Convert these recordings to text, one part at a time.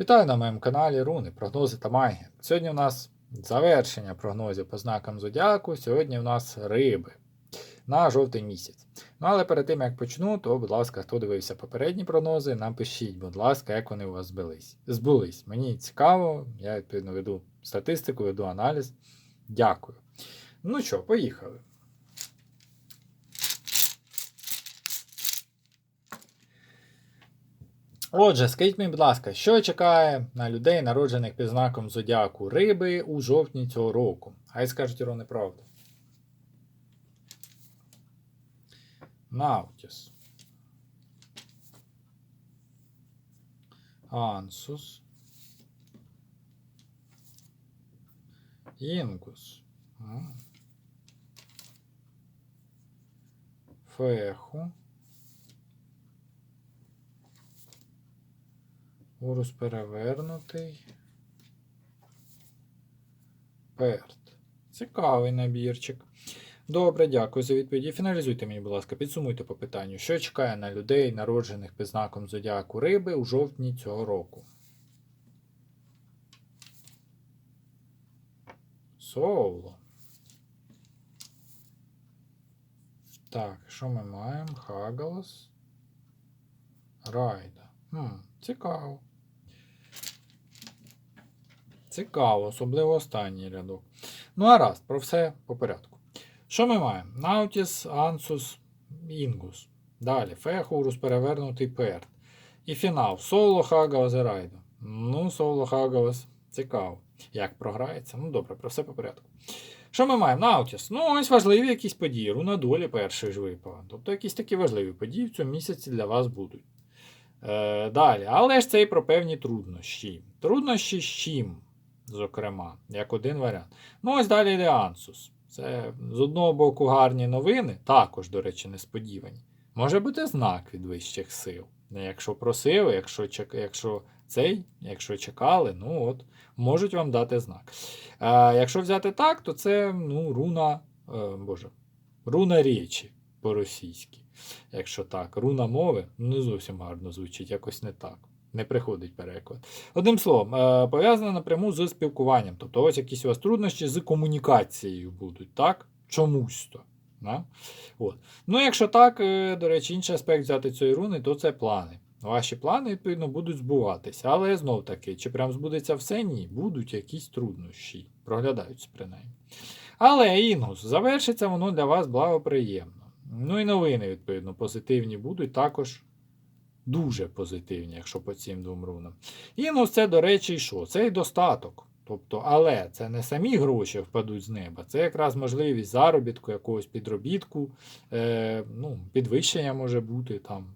Вітаю на моєму каналі Руни, прогнози та магія. Сьогодні у нас завершення прогнозів по знакам зодіаку. Сьогодні у нас риби на жовтий місяць. Ну але перед тим як почну, то, будь ласка, хто дивився попередні прогнози, напишіть, будь ласка, як вони у вас збились. збулись. Мені цікаво, я відповідно веду статистику, веду аналіз. Дякую. Ну що, поїхали. Отже, скажіть мені, будь ласка, що чекає на людей, народжених під знаком зодіаку риби у жовтні цього року? Хай скажуть Іро неправду. Наутіс. Ансус. Інгус. Феху. Урус перевернутий. Перт. Цікавий набірчик. Добре, дякую за відповіді. Фіналізуйте мені, будь ласка, підсумуйте по питанню, що чекає на людей, народжених під знаком зодіаку риби у жовтні цього року. Соло. Так, що ми маємо? Хагалас. Райда. Хм, цікаво. Цікаво, особливо останній рядок. Ну, а раз, про все по порядку. Що ми маємо? Наутіс, Ансус, Інгус. Далі Фехурус, перевернутий перт. І фінал. Соло Хагавас і. Ну, Соло Хагавас. Цікаво. Як програється? Ну, добре, про все по порядку. Що ми маємо? Наутіс. Ну, ось важливі якісь події. Руна долі перший ж випала. Тобто якісь такі важливі події в цьому місяці для вас будуть. Е, Далі. Але ж це і про певні труднощі. Труднощі з чим? Зокрема, як один варіант. Ну, ось далі йде Ансус. Це з одного боку гарні новини, також, до речі, несподівані. Може бути знак від вищих сил. Якщо просили, якщо якщо цей, якщо чекали, ну от, можуть вам дати знак. А якщо взяти так, то це ну, руна, е, боже, руна речі по-російськи. Якщо так, руна мови не зовсім гарно звучить, якось не так. Не приходить переклад. Одним словом, е, пов'язане напряму з спілкуванням. Тобто, ось якісь у вас труднощі з комунікацією будуть, так? Чомусь то. Да? От. Ну, якщо так, е, до речі, інший аспект взяти цієї руни, то це плани. Ваші плани, відповідно, будуть збуватися. Але знов таки, чи прям збудеться все? Ні, будуть якісь труднощі. Проглядаються принаймні. Але інгус, завершиться воно для вас благоприємно. Ну і новини, відповідно, позитивні будуть також дуже позитивні, якщо по цим двом рунам. Інгус це, до речі, що? Це і достаток. Тобто, але це не самі гроші впадуть з неба, це якраз можливість заробітку, якогось підробітку, е, ну, підвищення може бути там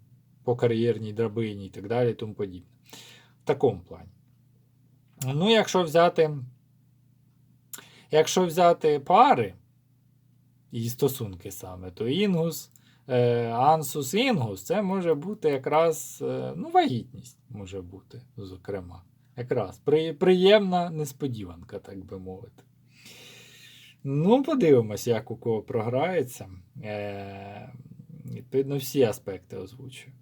по кар'єрній драбині і так далі. тому подібне. В такому плані. Ну, якщо взяти, якщо взяти пари і стосунки саме, то інгус, ансус інгус, це може бути якраз е, ну, вагітність може бути, зокрема. Якраз приємна несподіванка, так би мовити. Ну, подивимось, як у кого програється. Е, Відповідно, всі аспекти озвучую.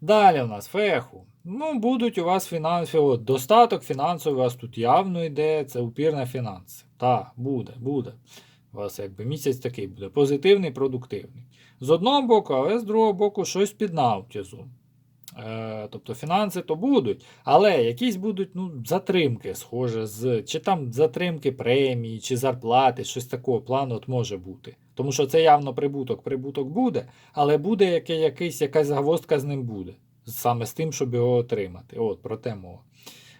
Далі у нас феху. Ну, будуть у вас фінансові. Достаток фінансовий у вас тут явно йде, це упір на фінанси. Так, буде, буде. У вас якби місяць такий буде. Позитивний, продуктивний. З одного боку, але з другого боку, щось під навтязу. Е, тобто фінанси то будуть, але якісь будуть ну, затримки, схоже, з, чи там затримки премії, чи зарплати, щось такого плану от може бути. Тому що це явно прибуток. Прибуток буде, але буде яке, якийсь, якась загвоздка з ним буде. Саме з тим, щоб його отримати. От, про те мова.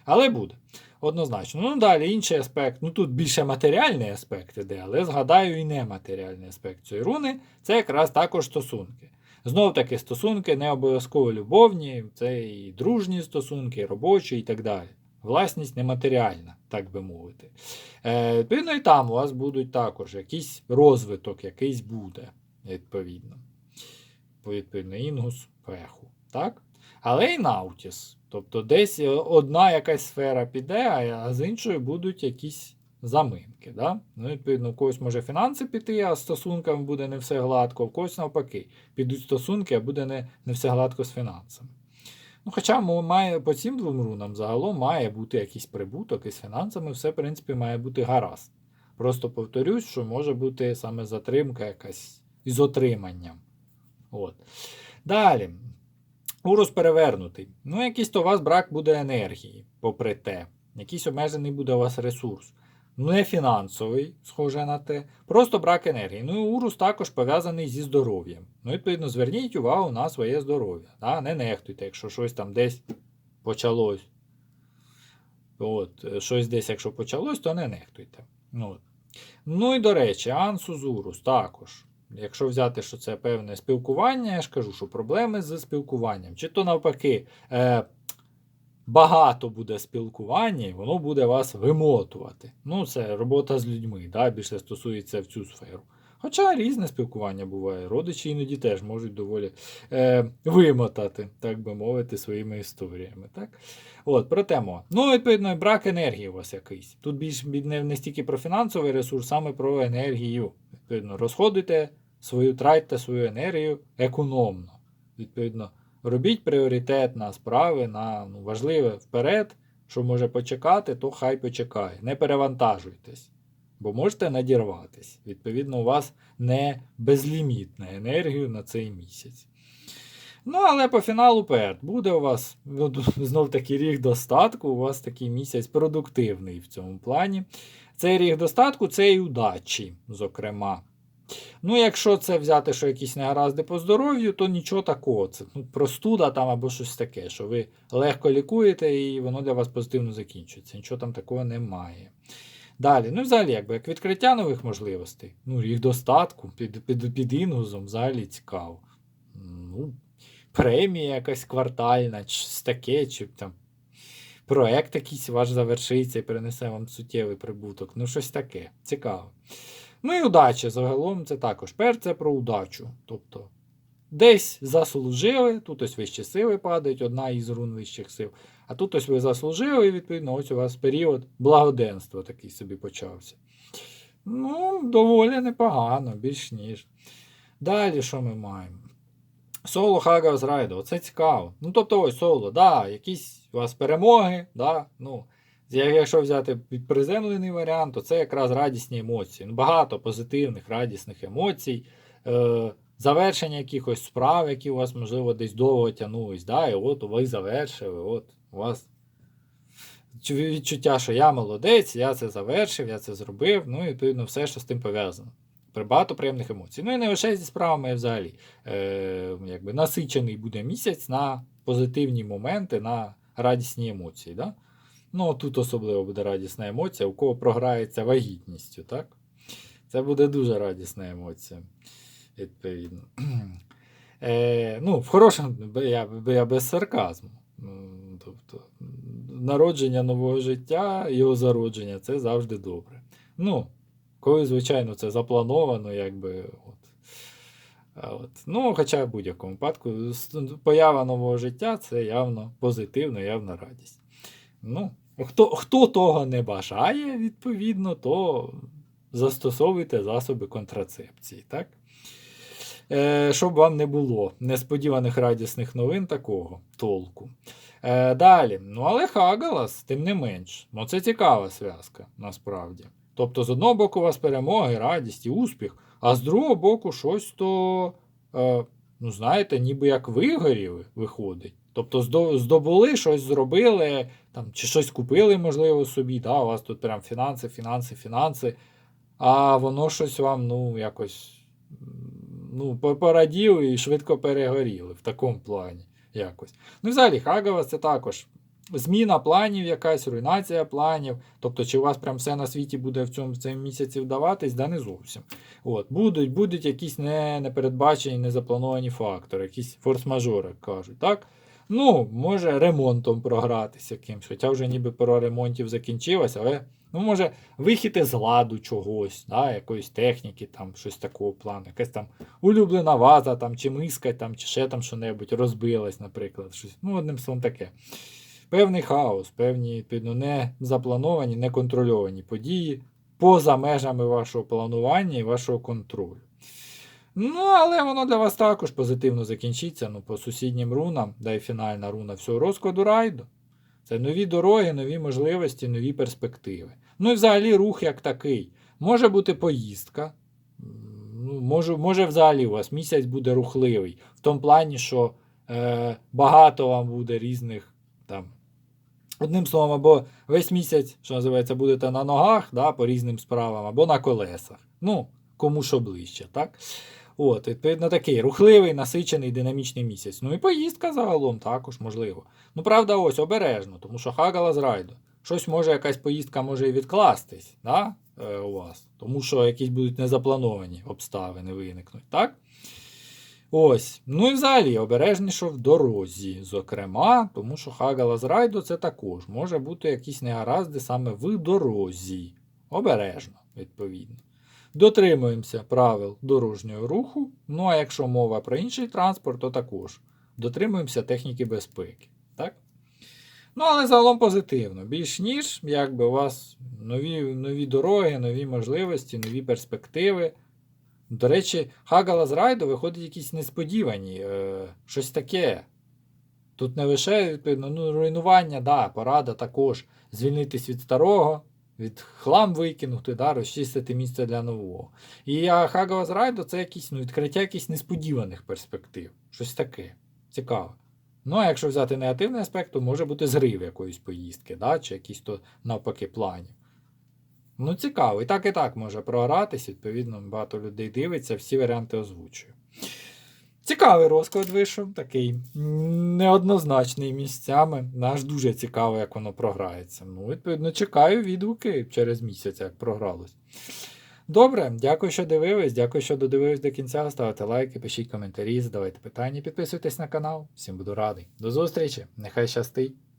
Але буде. Однозначно. Ну, далі інший аспект. Ну тут більше матеріальний аспект іде, але згадаю і нематеріальний аспект цієї руни це якраз також стосунки. Знов таки стосунки не обов'язково любовні, це і дружні стосунки, і робочі і так далі. Власність нематеріальна, так би мовити. Е, Відповідно, і там у вас будуть також якийсь розвиток, якийсь буде, відповідно. Відповідно, інгус, феху. Так? Але і наутіс. Тобто десь одна якась сфера піде, а з іншою будуть якісь заминки. Да? Ну, Відповідно, у когось може фінанси піти, а з стосунками буде не все гладко, у когось навпаки. Підуть стосунки, а буде не все гладко з фінансами. Ну, хоча має по цим двом рунам загалом має бути якийсь прибуток, і з фінансами все, в принципі, має бути гаразд. Просто повторюсь, що може бути саме затримка якась із отриманням. От. Далі. Урус перевернутий. Ну, якийсь то у вас брак буде енергії, попри те. Якийсь обмежений буде у вас ресурс. Ну, не фінансовий, схоже на те. Просто брак енергії. Ну і урус також пов'язаний зі здоров'ям. Ну, відповідно, зверніть увагу на своє здоров'я. Да? Не нехтуйте, якщо щось там десь почалось. От, щось десь, якщо почалось, то не нехтуйте. Ну, от. ну і до речі, ансус урус також. Якщо взяти, що це певне спілкування, я ж кажу, що проблеми з спілкуванням. Чи то навпаки, е, багато буде спілкування, і воно буде вас вимотувати. Ну, це робота з людьми, да, більше стосується в цю сферу. Хоча різне спілкування буває. Родичі іноді теж можуть доволі е, вимотати, так би мовити, своїми історіями. Так? От, про тему. Ну, відповідно, брак енергії у вас якийсь. Тут більш не, не стільки про фінансовий ресурс, саме про енергію. Відповідно, розходуйте свою, тратьте свою енергію економно. Відповідно, робіть пріоритет на справи, на ну, важливе вперед, що може почекати, то хай почекає. Не перевантажуйтесь, бо можете надірватись. Відповідно, у вас не безлімітна енергія на цей місяць. Ну, але по фіналу перед буде у вас ну, знов таки ріг достатку, у вас такий місяць продуктивний в цьому плані. Цей ріг достатку це і удачі, зокрема. Ну, якщо це взяти, що якісь негаразди по здоров'ю, то нічого такого. Це ну, простуда там або щось таке, що ви легко лікуєте і воно для вас позитивно закінчується. Нічого там такого немає. Далі, ну, взагалі, якби як відкриття нових можливостей, ну, їх достатку під, під, під інгузом взагалі цікаво. Ну, премія якась квартальна, щось таке, чи там проект якийсь ваш завершиться і принесе вам суттєвий прибуток. Ну, щось таке. Цікаво. Ну і удача загалом це також. Пер це про удачу. Тобто десь заслужили, тут ось вищі сили падають, одна із рун вищих сил. А тут ось ви заслужили, і відповідно, ось у вас період благоденства такий собі почався. Ну, доволі непогано, більш ніж. Далі що ми маємо? Соло Хага з Райдо, це цікаво. Ну, тобто, ось соло, да, якісь у вас перемоги, да, ну, Якщо взяти під приземлений варіант, то це якраз радісні емоції. Ну, Багато позитивних, радісних емоцій, е, завершення якихось справ, які у вас, можливо, десь довго тягнулись. Да? І от ви завершили, от у вас відчуття, що я молодець, я це завершив, я це зробив. Ну і відповідно все, що з тим пов'язано. Багато приємних емоцій. Ну і не лише зі справами а взагалі. Е, якби насичений буде місяць на позитивні моменти, на радісні емоції. Да? Ну, тут особливо буде радісна емоція, у кого програється вагітністю, так? Це буде дуже радісна емоція, відповідно. Е, ну, в хорошому, я, я без сарказму. Тобто, народження нового життя, його зародження це завжди добре. Ну, коли, звичайно, це заплановано, якби. От. От. Ну, хоча в будь-якому випадку, поява нового життя це явно позитивно, явна радість. Ну, хто, хто того не бажає, відповідно, то застосовуйте засоби контрацепції, так? Е, щоб вам не було несподіваних радісних новин такого толку. Е, далі, ну але Хагалас, тим не менш, ну це цікава зв'язка, насправді. Тобто, з одного боку, у вас перемоги, радість і успіх, а з другого боку, щось то, е, ну знаєте, ніби як вигоріли, виходить. Тобто здобули, щось зробили, там, чи щось купили, можливо, собі. Да, у вас тут прям фінанси, фінанси, фінанси. А воно щось вам, ну, якось ну, по- пораділо і швидко перегоріли в такому плані. якось. Ну, взагалі, Хагава це також зміна планів, якась, руйнація планів. Тобто, чи у вас прям все на світі буде в цьому в цьому місяці вдаватись, да не зовсім. От, будуть, будуть якісь не, непередбачені, незаплановані фактори, якісь форс-мажори, кажуть. так? Ну, може, ремонтом програтися якимось, хоча вже ніби пора ремонтів закінчилось, але ну, може вихід із ладу чогось, да, якоїсь техніки, там, щось такого плану, якась там улюблена ваза, там, чи миска, там, чи ще там що-небудь розбилась, наприклад. Щось. Ну, одним словом таке. Певний хаос, певні відповідно, не заплановані, не контрольовані події поза межами вашого планування і вашого контролю. Ну, але воно для вас також позитивно закінчиться. Ну, по сусіднім рунам, да й фінальна руна всього розкладу райду. Це нові дороги, нові можливості, нові перспективи. Ну і взагалі рух як такий. Може бути поїздка. Ну, може, може, взагалі у вас місяць буде рухливий. В тому плані, що е, багато вам буде різних там. Одним словом, або весь місяць, що називається, будете на ногах да, по різним справам, або на колесах. Ну, кому що ближче, так? От, відповідно, такий рухливий, насичений, динамічний місяць. Ну і поїздка загалом також можливо. Ну, правда, ось обережно, тому що Хагала з райду. Щось може, якась поїздка може і відкластись, да, е, у вас, тому що якісь будуть незаплановані обставини виникнуть, так? Ось. Ну і взагалі обережніше в дорозі, зокрема, тому що Хагала з райду це також може бути якісь негаразди саме в дорозі. Обережно, відповідно. Дотримуємося правил дорожнього руху. Ну а якщо мова про інший транспорт, то також дотримуємося техніки безпеки. Так? Ну, але загалом позитивно. Більш ніж, якби у вас нові, нові дороги, нові можливості, нові перспективи. До речі, Хагала з райду виходить якісь несподівані, е, щось таке. Тут не лише ну, руйнування, да, порада також звільнитись від старого, від хлам викинути, да, розчистити місце для нового. І з райду це якісь, ну, відкриття якихось несподіваних перспектив. Щось таке. Цікаве. Ну, а якщо взяти негативний аспект, то може бути зрив якоїсь поїздки, да, чи якісь то навпаки планів. Ну, цікаво. І так, і так може програтись, відповідно, багато людей дивиться, всі варіанти озвучую. Цікавий розклад вийшов, такий неоднозначний місцями. Наш дуже цікаво, як воно програється. Ну, відповідно, чекаю відгуки через місяць, як програлось. Добре, дякую, що дивились. Дякую, що додивились до кінця. Ставте лайки, пишіть коментарі, задавайте питання, підписуйтесь на канал. Всім буду радий. До зустрічі! Нехай щастить!